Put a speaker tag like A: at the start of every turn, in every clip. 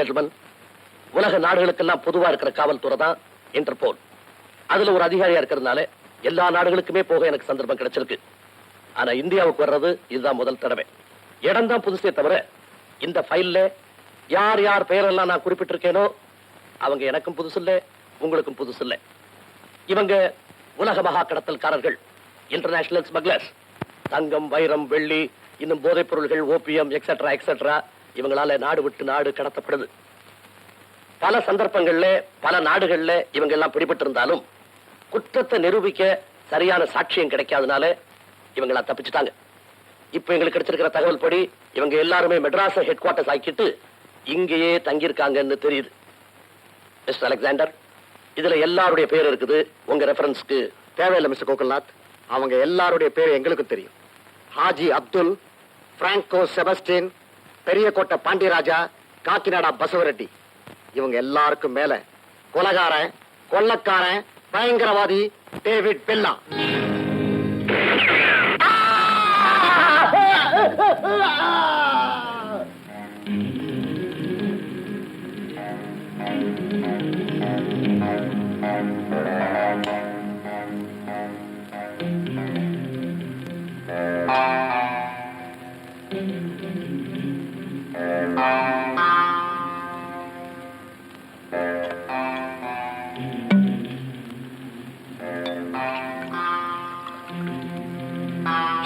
A: Gentleman உலக நாடுகளுக்கெல்லாம் பொதுவா இருக்கிற காவல்துறை தான் இன்டர்போல் அதுல ஒரு அதிகாரியா இருக்கிறதுனால எல்லா நாடுகளுக்குமே போக எனக்கு சந்தர்ப்பம் கிடைச்சிருக்கு. ஆனா இந்தியாவுக்கு வர்றது இதுதான் முதல் தடவை. இடம் தான் புதுசே தவிர இந்த ஃபைல்ல யார் யார் பெயரெல்லாம் நான் குறிப்பிட்டிருக்கேனோ அவங்க எனக்கும் புதுசு இல்லை உங்களுக்கும் புதுசு இல்லை இவங்க உலக மகா கடத்தல்காரர்கள் இன்டர்நேஷனல் ஸ்மக்லர்ஸ் தங்கம் வைரம் வெள்ளி இன்னும் போதைப் பொருள்கள் ஓபியம் எக்ஸெட்ரா எக்ஸெட்ரா இவங்களால நாடு விட்டு நாடு கடத்தப்படுது. பல சந்தர்ப்பங்கள்ல பல நாடுகள்ல இவங்க எல்லாம் பிடிபட்டு இருந்தாலும் குற்றத்தை நிரூபிக்க சரியான சாட்சியம் கிடைக்காதனால இவங்களா தப்பிச்சுட்டாங்க. இப்ப எங்களுக்கு கிடைச்சிருக்கிற தகவல் படி இவங்க எல்லாருமே மெட்ராஸ் ஹெட் குவார்டர்ஸ் ஆக்கிட்டு இங்கேயே தங்கியிருக்காங்கன்னு தெரியுது. மிஸ்டர் அலெக்சாண்டர் இதுல எல்லாருடைய பேர் இருக்குது. உங்க ரெஃபரன்ஸ்க்கு
B: தேவையில்லை மிஸ்டர் கோகுல்நாத். அவங்க எல்லாருடைய பேர் எங்களுக்கும் தெரியும். ஹாஜி அப்துல் பிராங்கோ செபஸ்டின் பெரியகோட்டை பாண்டியராஜா காக்கிநாடா பசவரெட்டி. இவங்க எல்லாருக்கும் மேல கொலகாரன் கொள்ளக்காரன் பயங்கரவாதி டேவிட் பெல்லா.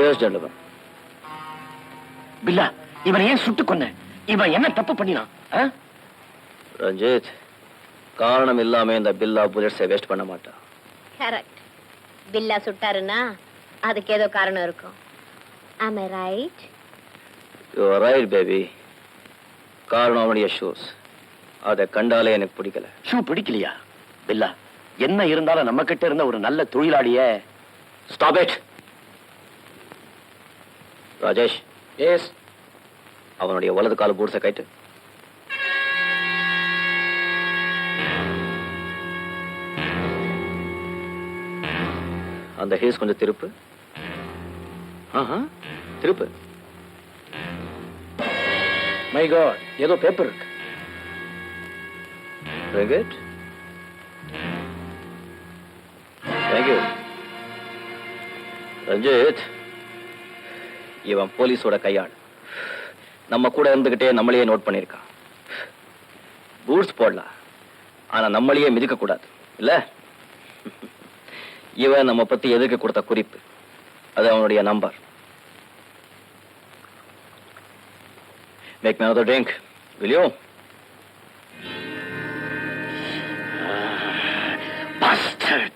A: சேஸ் ஜென்டில்மன்
C: பில்லா இவனை ஏன் சுட்டு கொன்ன? இவன் என்ன தப்பு பண்ணினான்?
A: ரஞ்சித் காரணம் இல்லாம இந்த பில்லா புல்லட்ஸை வேஸ்ட் பண்ண மாட்டான்.
D: கரெக்ட் பில்லா சுட்டாருன்னா அதுக்கு ஏதோ காரணம் இருக்கும். Am I right
A: you right baby காரணம் அவனுடைய ஷூஸ் அதை கண்டாலே எனக்கு பிடிக்கல.
C: ஷூ பிடிக்கலையா? பில்லா என்ன இருந்தாலும் நம்ம கிட்ட இருந்த ஒரு நல்ல தொழிலாளிய
A: ஸ்டாப் இட் ராஜேஷ். எஸ் அவனுடைய வலது கால பூட்ஸை கைட்டு. அந்த ஹீஸ் கொஞ்சம் திருப்பு. ஆஹா திருப்பு.
C: மை காட் ஏதோ பேப்பர் இருக்கு.
A: Good. Thank you. ரஞ்சித். இவன் போலீஸோட கையாள். நம்ம கூட இருந்துகிட்டே நம்மளையே நோட் பண்ணியிருக்கான். பூட்ஸ் போடலாம் ஆனா நம்மளையே மிதிக்க கூடாது. இல்ல? இவன் நம்ம பத்தி எதிர்க்க கொடுத்த குறிப்பு? அது அவனுடைய number. Make me another drink
C: Bastard.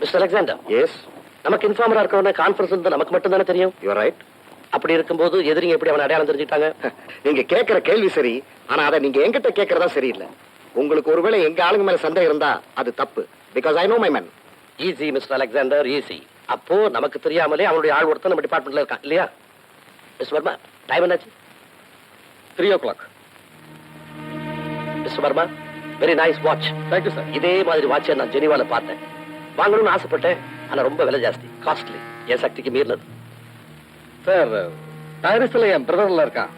A: Mister Alexander.
B: Yes
A: நமக்கு இன்ஃபார்மரா இருக்கவன கான்ஃபரன்ஸ் நமக்கு மட்டும் தானே தெரியும்
B: யூ ரைட்
A: அப்படி இருக்கும்போது எதிரிங்க எப்படி அவன் அடையாளம் தெரிஞ்சுட்டாங்க
B: நீங்க கேக்குற கேள்வி சரி ஆனா அதை நீங்க என்கிட்ட கேக்குறதா சரியில்லை. உங்களுக்கு ஒருவேளை எங்க ஆளுங்க மேல சந்தேகம் இருந்தா அது தப்பு. Because I know my man
A: easy mister Alexander easy அப்போ நமக்கு தெரியாமலே அவனுடைய ஆள் ஒருத்தன் நம்ம டிபார்ட்மெண்ட்ல இருக்கான் இல்லையா? மிஸ் வர்மா டைம் என்னாச்சு? Three o'clock mister Varma very nice watch thank you sir இதே மாதிரி வாட்சை நான் ஜெனிவால பார்த்தேன். வாங்கணும்னு ஆசைப்பட்டேன் ஆனா ரொம்ப விலை ஜாஸ்தி. காஸ்ட்லி என் சக்திக்கு மீறினது. சார் டைரிஸ்ல என் பிரதர்ல இருக்கான்.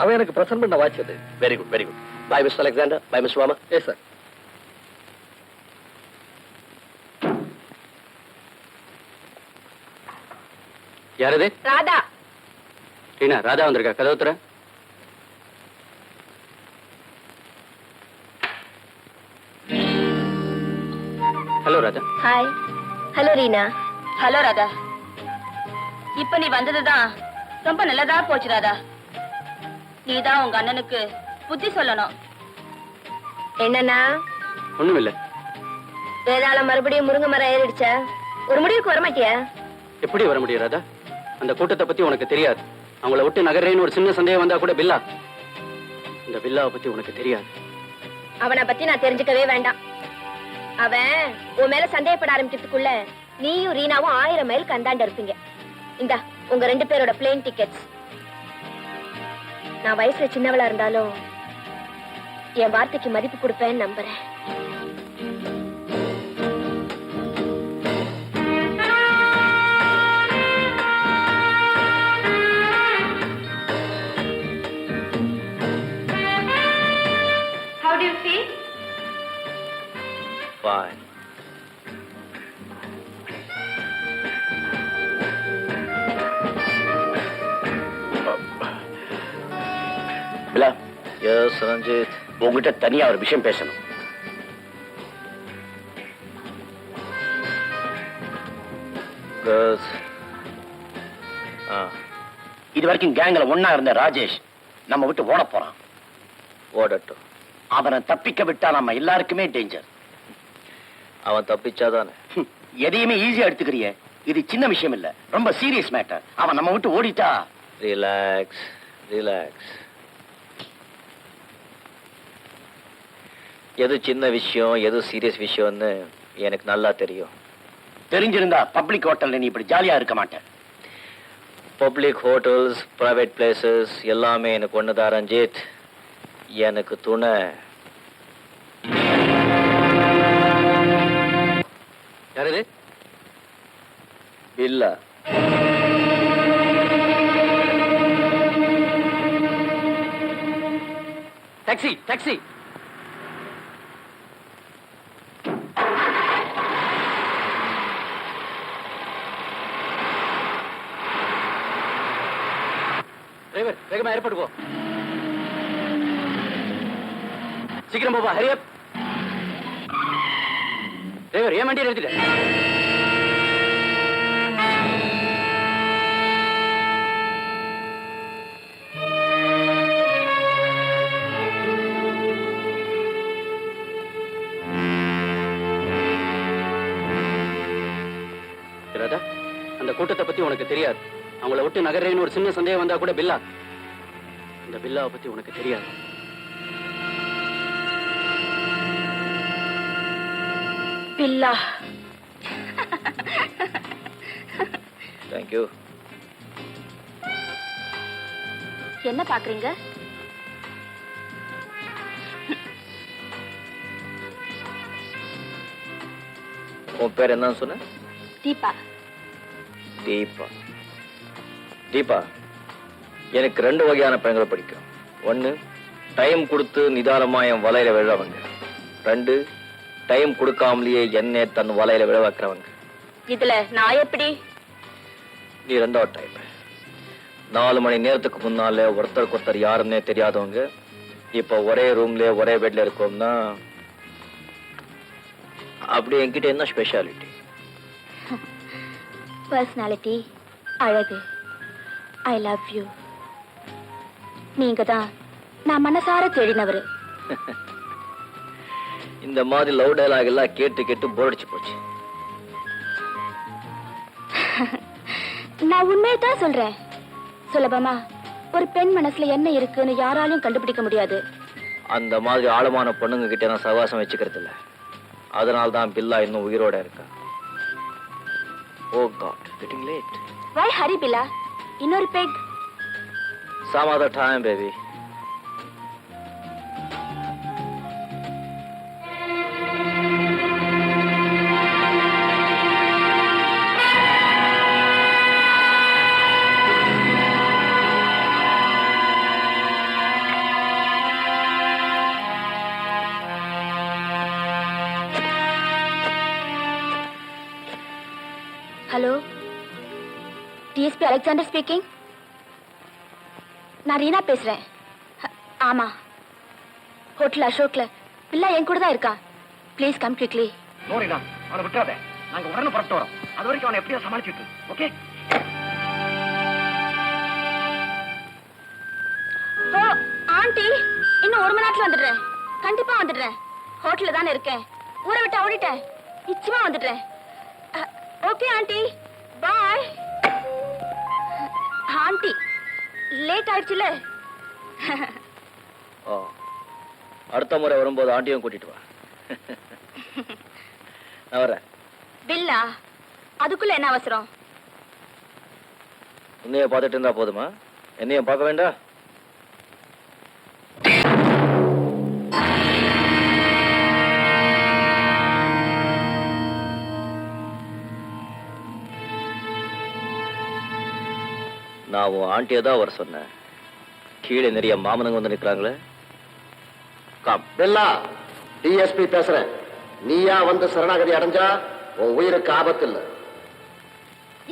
A: அவன் எனக்கு பிரசன்ட் பண்ண வாட்ச் அது. Very good very good bye mister Alexander bye miss Varma yes sir யாரது
D: ராதா.
A: ரீனா ராதா வந்திருக்கா? கதவு Raja.
D: Hi hello Reena
E: hello Radha இப்ப நீ வந்ததுதான் ரொம்ப நல்லதா போச்சு ராதா நீதான் உங்க அண்ணனுக்கு புத்தி சொல்லணும்.
D: என்னன்னா
A: ஒண்ணும் இல்ல
D: வேதாள மறுபடியும் முருங்கை மரம் ஏறிடுச்சா? ஒரு முடிவுக்கு வர மாட்டியா
A: எப்படி வர முடியும் ராதா அந்த கூட்டத்தை பத்தி உனக்கு தெரியாது. அவங்கள விட்டு நகர்றேன்னு ஒரு சின்ன சந்தேகம் வந்தா கூட பில்லா. இந்த பில்லாவை பத்தி உனக்கு தெரியாது.
D: அவனை பத்தி நான் தெரிஞ்சுக்கவே வேண்டாம். அவன் உன் மேல சந்தேகப்பட ஆரம்பிக்கிறதுக்குள்ள நீயும் ரீனாவும் ஆயிரம் மைல் கந்தாண்ட இருப்பீங்க. இந்தா உங்க ரெண்டு பேரோட பிளேன் டிக்கெட்ஸ் நான் வயசுல சின்னவளா இருந்தாலும்
E: என் வார்த்தைக்கு மதிப்பு கொடுப்பேன்னு நம்புறேன்.
F: Fine.
C: பிலா
F: எஸ் ரஞ்சித்
C: உங்ககிட்ட தனியா ஒரு விஷயம் பேசணும். இது வரைக்கும் கேங்ல ஒண்ணா இருந்த ராஜேஷ் நம்ம விட்டு ஓட போறான்.
F: ஓடட்டும்.
C: அவனை தப்பிக்க விட்டா நம்ம எல்லாருக்குமே டேஞ்சர்
F: அவன் தப்பிச்சாதானே?
C: எதையுமே ஈஸியா எடுத்துக்கிறிய. இது சின்ன விஷயம் இல்ல. ரொம்ப சீரியஸ் மேட்டர் அவன் நம்ம விட்டு ஓடிட்டா?
F: ரிலாக்ஸ் ரிலாக்ஸ் எது சின்ன விஷயம் எது சீரியஸ் விஷயம்னு எனக்கு நல்லா தெரியும்.
C: தெரிஞ்சிருந்தா பப்ளிக் ஹோட்டல்ல நீ இப்படி ஜாலியா இருக்க மாட்டேன்
F: பப்ளிக் ஹோட்டல்ஸ் பிரைவேட் பிளேசஸ் எல்லாமே எனக்கு ஒண்ணுதான் ரஞ்சித். எனக்கு துணை. யாரது? இல்ல. Taxi taxi. டிரைவர் வேகமா ஏற்பாடு போ. சீக்கிரம் போப்பா ஹரியப் டிரைவர் ஏன் வண்டியை நிறுத்திட்ட? ராதா அந்த கூட்டத்தை பத்தி உனக்கு தெரியாது. அவங்கள விட்டு நகரேன்னு ஒரு சின்ன சந்தேகம் வந்தா கூட பில்லா. அந்த பில்லாவை பத்தி உனக்கு தெரியாது.
E: பில்லா.
F: தேங்க்யூ
E: என்ன பாக்குறீங்க?
F: உன் பேர் என்னன்னு சொன்ன?
E: தீபா.
F: தீபா. தீபா எனக்கு ரெண்டு வகையான பெண்களை பிடிக்கும் ஒன்னு டைம் கொடுத்து நிதானமா என் வலையில விழறவங்க ரெண்டு டைம் கொடுக்காமலேயே என்னை தன் வலையில விழ வைக்கிறவங்க.
E: இதுல நான் எப்படி?
F: நீ ரெண்டாவது டைப் நாலு மணி நேரத்துக்கு முன்னால ஒருத்தருக்கு ஒருத்தர் யாருன்னே தெரியாதவங்க இப்ப ஒரே ரூம்ல ஒரே பெட்ல இருக்கோம்னா அப்படி என்கிட்ட என்ன ஸ்பெஷாலிட்டி
E: பர்சனாலிட்டி அழகு. ஐ லவ் யூ நீங்க தான் நான் மனசார தேடினவரு.
F: இந்த மாதிரி லவ் டயலாக் எல்லாம் கேட்டு கேட்டு போர் அடிச்சு போச்சு.
E: நான் உண்மையை தான் சொல்றேன். சுலபமா ஒரு பெண் மனசுல என்ன இருக்குன்னு யாராலையும் கண்டுபிடிக்க முடியாது.
F: அந்த மாதிரி ஆழமான பொண்ணுங்க கிட்ட நான் சகவாசம் வச்சுக்கிறது இல்ல. அதனால தான் பில்லா இன்னும் உயிரோட இருக்கா? ஓ god getting late
E: why Hari Billa இன்னொரு peg
F: some other time baby.
E: Hello DSP Alexander speaking நான் ரீனா பேசுறேன். ஆமா. ஹோட்டல் அசோக்ல பிள்ளை என் கூட தான் இருக்கா? ப்ளீஸ் கம் குவிக்லி
C: நோரிடா அவனை விட்டுறாத. நாங்க உடனே புறப்பட்டு வரோம். அது வரைக்கும் அவனை எப்படியோ சமாளிச்சுட்டு ஓகே
E: ஓ ஆண்டி. இன்னும் ஒரு மணி நேரத்துல வந்துடுறேன். கண்டிப்பா வந்துடுறேன். ஹோட்டல்ல தானே இருக்கேன். ஊரை விட்டு ஓடிட்டேன். நிச்சயமா வந்துடுறேன். Okay aunty bye aunty late ஆயிடுச்சுல?
F: ஓ அடுத்த முறை வரும்போது ஆண்டியும் கூட்டிட்டு வா. நான் வரேன்.
E: பில்லா அதுக்குள்ள என்ன அவசரம்?
F: உன்னைய பார்த்துட்டு இருந்தா போதுமா? என்னையும் பார்க்க வேண்டாம்? நான் உன் ஆண்டியை தான் வர சொன்னேன். கீழே நிறைய மாமனங்க வந்து நிற்கிறாங்களே. காம்
B: பில்லா டிஎஸ்பி பேசுறேன். நீயா வந்து சரணாகதி அடைஞ்சா உன் உயிருக்கு ஆபத்து இல்ல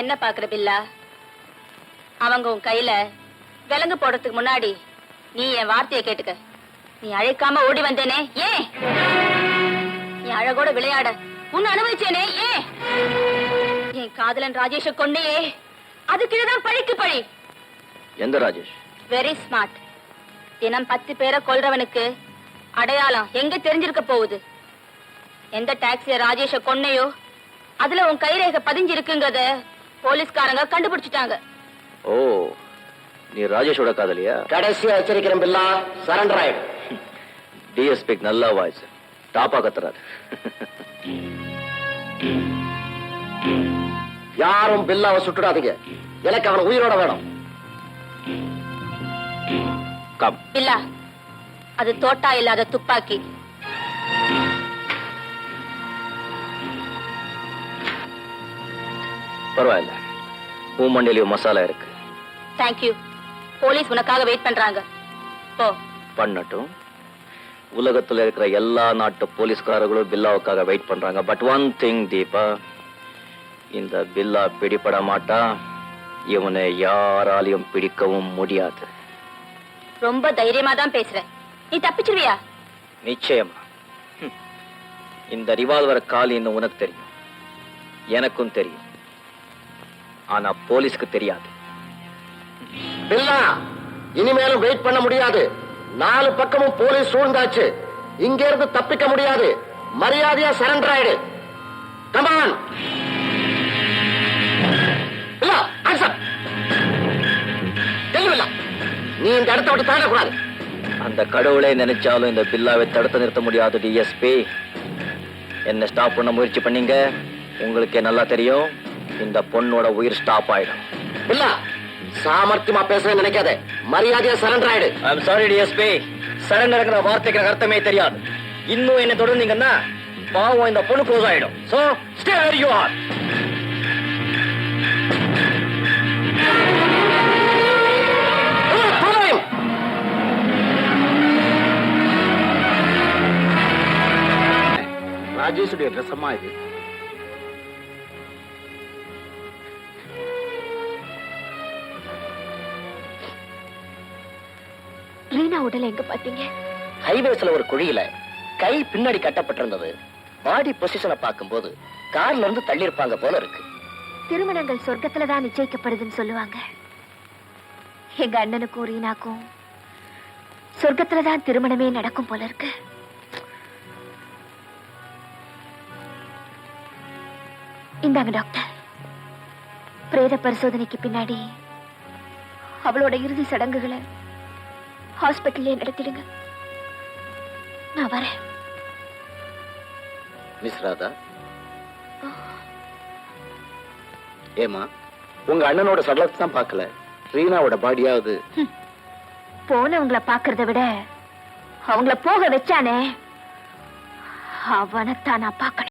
E: என்ன பாக்குற பில்லா? அவங்க உன் கையில விலங்கு போடுறதுக்கு முன்னாடி நீ என் வார்த்தையை கேட்டுக்க. நீ அழைக்காம ஓடி வந்தேனே ஏன் நீ அழகோட விளையாட உன்னை அனுபவிச்சேனே ஏன் என் காதலன் ராஜேஷ கொன்னையே அதுக்குதான் பழிக்கு பழி.
F: எந்த ராஜேஷ்?
E: வெரி ஸ்மார்ட் தினம் பத்து பேரை கொல்றவனுக்கு அடையாளம் எங்க தெரிஞ்சிருக்க போகுது? எந்த டாக்ஸிய ராஜேஷ கொன்னையோ? அதுல உன் கைரேகை பதிஞ்சிருக்குங்கத போலீஸ்காரங்க கண்டுபிடிச்சிட்டாங்க.
F: ஓ நீ ராஜேஷோட காதலியா?
B: கடைசியா எச்சரிக்கிறேன் பில்லா சரண்டர் ஆயிடு.
F: டிஎஸ்பிக்கு நல்ல வாய்ஸ் டாப்பா கத்துறாரு.
B: யாரும் பில்லாவை சுட்டுடாதீங்க. எனக்கு அவன் உயிரோட வேணும்.
F: கம்
E: இல்ல. அது தோட்டா இல்லாத துப்பாக்கி.
F: பரவாயில்ல. உன் மண்டியிலையும் மசாலா இருக்கு.
E: தேங்க்யூ போலீஸ் உனக்காக வெயிட் பண்றாங்க. போ.
F: பண்ணட்டும். உலகத்துல இருக்கிற எல்லா நாட்டு போலீஸ்காரர்களும் பில்லாவுக்காக வெயிட் பண்றாங்க. பட் ஒன் திங் தீபா இந்த பில்லா பிடிபட மாட்டா. இவனை யாராலையும் பிடிக்கவும் முடியாது.
E: ரொம்ப தைரியமா தான் பேசுற நீ தப்பிச்சிருவியா?
F: நிச்சயமா. இந்த ரிவால்வர் காலின்னு உனக்கு தெரியும். எனக்கும் தெரியும். ஆனா போலீஸ்க்கு தெரியாது.
B: பில்லா இனிமேலும் வெயிட் பண்ண முடியாது. நாலு பக்கமும் போலீஸ் சூழ்ந்தாச்சு. இங்க இருந்து தப்பிக்க முடியாது. மரியாதையா சரண்டர் ஆயிடு. கமான் நீ இந்த இடத்த விட்டு தாண்டக்கூடாது
F: அந்த கடவுளே நினைச்சாலும் இந்த பில்லாவை தடுத்து நிறுத்த முடியாது டிஎஸ்பி என்ன ஸ்டாப் பண்ண முயற்சி பண்ணீங்க. உங்களுக்கே நல்லா தெரியும். இந்த பொண்ணோட உயிர் ஸ்டாப் ஆயிடும்.
B: பில்லா சாமர்த்தியமா பேசுறேன்னு நினைக்காத. மரியாதையா சரண்டர் ஆயிடு.
F: ஐம் சாரி டிஎஸ்பி சரண்டர்ங்கிற வார்த்தைக்கு அர்த்தமே தெரியாது. இன்னும் என்ன தொடர்ந்தீங்கன்னா பாவம் இந்த பொண்ணு க்ளோஸ் ஆயிடும். So stay where you are
C: ராஜேஷுடைய dress அம்மா இது?
D: ரீனா உடலை எங்க பாத்தீங்க
C: ஹைவேஸ்ல ஒரு குழியில கை பின்னாடி கட்டப்பட்டிருந்தது. பாடி பொசிஷனை பார்க்கும்போது கார்ல இருந்து தள்ளியிருப்பாங்க போல இருக்கு.
D: திருமணங்கள் சொர்க்கத்துல தான் நிச்சயிக்கப்படுதுன்னு சொல்லுவாங்க. எங்க அண்ணனுக்கும் ரீனாக்கும் சொர்க்கத்துல தான் திருமணமே நடக்கும் போல இருக்கு. இந்தாங்க டாக்டர். பிரேத பரிசோதனைக்கு பின்னாடி அவளோட இறுதி சடங்குகளை ஹாஸ்பிட்டல்லே நடத்திடுங்க. நான் வரேன்.
C: மிஸ் ராதா? ஏமா உங்க அண்ணனோட சடலத்தை தான் பார்க்கல. ரீனாவோட பாடியாவது.
D: போனவங்கள பாக்குறத விட அவங்கள போக வச்சானே அவனைத்தான் நான் பார்க்கணும்.